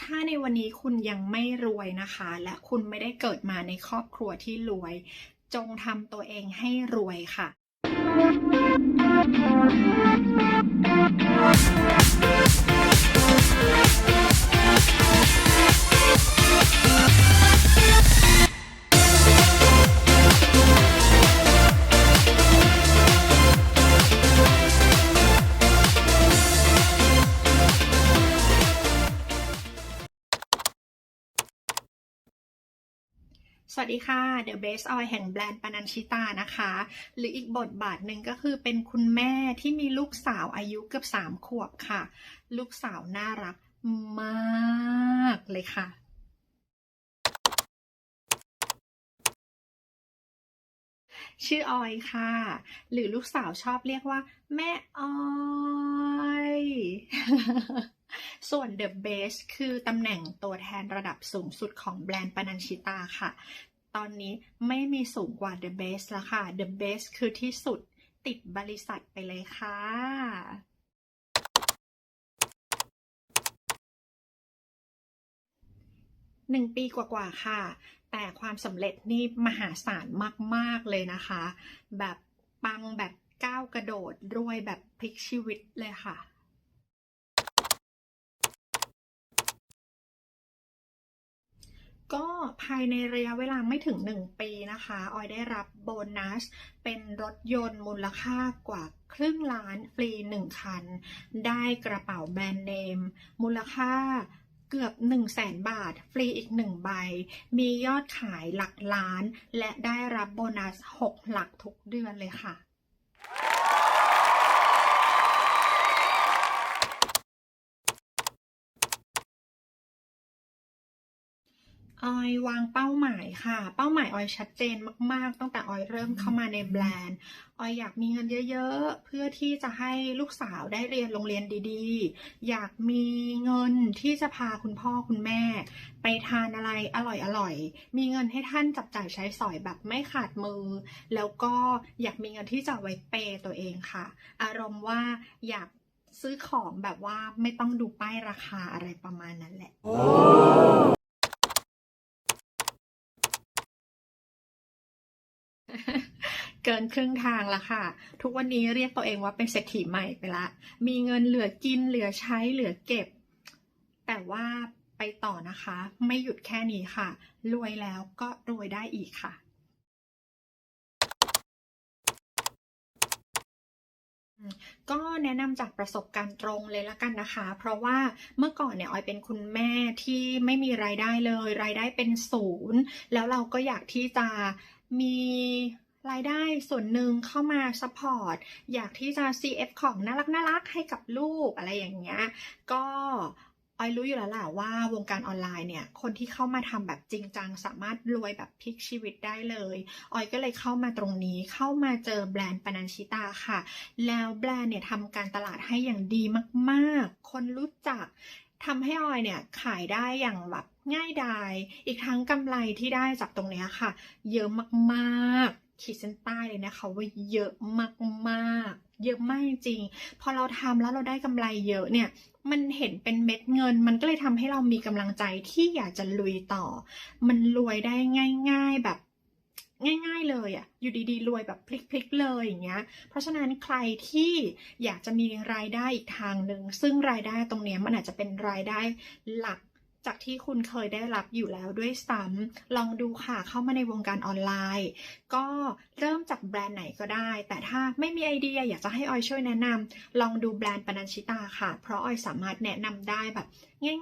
ถ้าในวันนี้คุณยังไม่รวยนะคะ และคุณไม่ได้เกิดมาในครอบครัวที่รวย จงทำตัวเองให้รวยค่ะ สวัสดีค่ะ The Best Oil แห่งแบรนด์ปานันชิตานะคะ หรืออีกบทบาทหนึ่งก็คือเป็นคุณแม่ที่มีลูกสาวอายุเกือบสามขวบค่ะ ลูกสาวน่ารักมากเลยค่ะชื่อออยค่ะ หรือลูกสาวชอบเรียกว่า แม่ออย ส่วน The Best คือตำแหน่งตัวแทนระดับสูงสุดของแบรนด์ปานันชิตาค่ะ ตอนนี้ไม่มีสูงกว่า The Best แล้วค่ะ The Best คือที่สุดติดบริษัทไปเลยค่ะหนึ่งปีกว่าๆค่ะ แต่ความสำเร็จนี่มหาศาลมากๆเลยนะคะ แบบปังแบบก้าวกระโดดรวยแบบพลิกชีวิตเลยค่ะ ก็ภายในระยะเวลาไม่ถึง 1 ปีนะคะ ออยได้รับโบนัส เป็นรถยนต์มูลค่ากว่าครึ่งล้านฟรี 1 คัน ได้กระเป๋าแบรนด์เนม มูลค่าเกือบ 1 0 0 0 0แบาท ฟรีอีก 1 ใบ มียอดขายหลักล้าน และได้รับโบนัส 6 หลักทุกเดือนเลยค่ะ ออยวางเป้าหมายค่ะ เป้าหมายออยชัดเจนมาก ๆ ตั้งแต่ออยเริ่มเข้ามาในแบรนด์ออยอยากมีเงินเยอะ ๆ เพื่อที่จะให้ลูกสาวได้เรียนโรงเรียนดีๆ อยากมีเงินที่จะพาคุณพ่อคุณแม่ ไปทานอะไรอร่อยๆ มีเงินให้ท่านจับจ่ายใช้สอยแบบไม่ขาดมือ แล้วก็อยากมีเงินที่จะเอาไว้เปย์ตัวเองค่ะ อารมณ์ว่าอยากซื้อของแบบว่าไม่ต้องดูป้ายราคาอะไรประมาณนั้นแหละ เกินครึ่งทางแล้วค่ะ ทุกวันนี้เรียกตัวเองว่าเป็นเศรษฐีใหม่ไปละ มีเงินเหลือกินเหลือใช้เหลือเก็บ แต่ว่าไปต่อนะคะ ไม่หยุดแค่นี้ค่ะ รวยแล้วก็รวยได้อีกค่ะก็แนะนำจากประสบการณ์ตรงเลยละกันนะคะ เพราะว่าเมื่อก่อนเนี่ยออยเป็นคุณแม่ที่ไม่มีรายได้เลย รายได้เป็นศูนย์ แล้วเราก็อยากที่จะ มีรายได้ส่วนหนึ่งเข้ามาซัพพอร์ตอยากที่จะ CF ของน่ารักน่ารักให้กับลูกอะไรอย่างเงี้ยก็ออยรู้อยู่แล้วแหละว่าวงการออนไลน์เนี่ยคนที่เข้ามาทำแบบจริงจังสามารถรวยแบบพลิกชีวิตได้เลยออยก็เลยเข้ามาตรงนี้เข้ามาเจอแบรนด์ปานันชิตาค่ะ แล้วแบรนด์เนี่ยทำการตลาดให้อย่างดีมาก ๆ คนรู้จักทำให้ออยเนี่ยขายได้อย่างแบบ ง่ายดาย อีกทั้งกำไรที่ได้จากตรงนี้ค่ะ เยอะมากๆ ขีดเส้นใต้เลยนะคะว่าเยอะมากๆ เยอะมากจริง พอเราทำแล้วเราได้กำไรเยอะเนี่ยมันเห็นเป็นเม็ดเงิน มันก็เลยทำให้เรามีกำลังใจที่อยากจะลุยต่อ มันรวยได้ง่าย ๆแบบง่าย ๆ เลยอะ่ะ อยู่ดีๆ รวยแบบพลิกๆ เลยอย่างเงี้ย เพราะฉะนั้นใครที่อยากจะมีรายได้อีกทางหนึ่ง ซึ่งรายได้ตรงเนี้ยมันอาจจะเป็นรายได้หลัก จากที่คุณเคยได้รับอยู่แล้วด้วยซ้ำลองดูค่ะเข้ามาในวงการออนไลน์ ก็เริ่มจากแบรนด์ไหนก็ได้ แต่ถ้าไม่มีไอเดียอยากจะให้ออยช่วยแนะนำลองดูแบรนด์ปนัญชิตาค่ะ เพราะออยสามารถแนะนำได้แบบ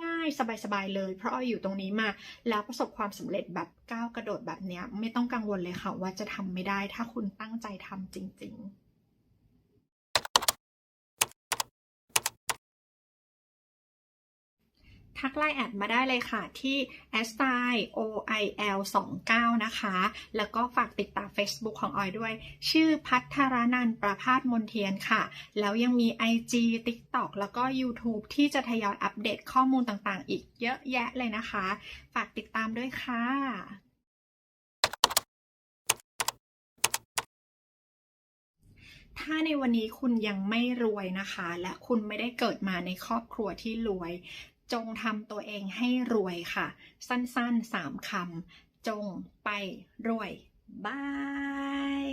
ง่ายๆ สบายๆเลย เพราะออยอยู่ตรงนี้มา แล้วประสบความสำเร็จแบบก้าวกระโดดแบบเนี้ยไม่ต้องกังวลเลยค่ะ ว่าจะทำไม่ได้ถ้าคุณตั้งใจทำจริง ๆ ทักไลน์แอดมาได้เลยค่ะที่ a s t y oil 2 9นะคะ แล้วก็ฝากติดตาม Facebook ของออยด้วย ชื่อพัทรนันท์ประพาสมนเทียนค่ะ แล้วยังมี IG TikTok แล้วก็ YouTube ที่จะทยอยอัปเดตข้อมูลต่างๆ อีกเยอะแยะเลยนะคะ ฝากติดตามด้วยค่ะถ้าในวันนี้คุณยังไม่รวยนะคะ และคุณไม่ได้เกิดมาในครอบครัวที่รวย จงทำตัวเองให้รวยค่ะ สั้นๆสามคำจงไปรวยบาย